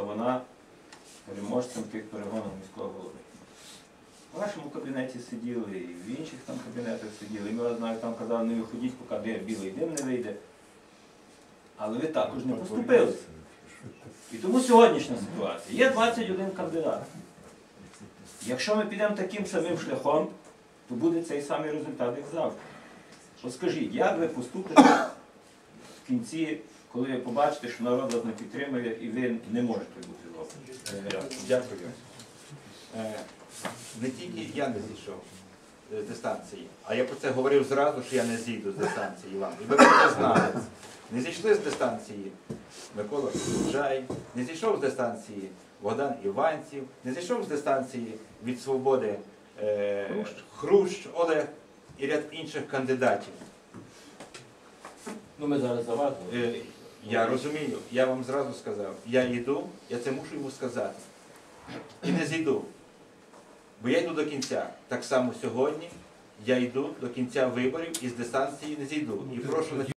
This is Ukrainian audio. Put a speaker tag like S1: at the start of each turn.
S1: вийшла вона переможцем тих перегонів міського голови. В вашому кабінеті сиділи, і в інших там кабінетах сиділи. І ми вас навіть там казали, не виходіть, поки де білий дим не вийде. Але ви також не поступилися. І тому сьогоднішня ситуація. Є 21 кандидат. Якщо ми підемо таким самим шляхом, то буде цей самий результат, як завжди. От скажіть, як ви поступите кінці, коли ви побачите, що народ вас не підтримує і ви не можете бути зовсім?
S2: Е, Дякую. Е, Не тільки я не зійшов е, з дистанції, а я про це говорив зразу, що я не зійду з дистанції вам. І ви про це знали. Не зійшли з дистанції Микола Жай, не зійшов з дистанції Богдан Іванців, не зійшов з дистанції від свободи е, Хрущ, Олег і ряд інших кандидатів.
S1: Ну ми зараз за вас.
S2: Е, Я розумію, я вам зразу сказав, я йду, я це мушу йому сказати. І не зійду. Бо я йду до кінця. Так само сьогодні я йду до кінця виборів і з дистанції не зійду. І прошу на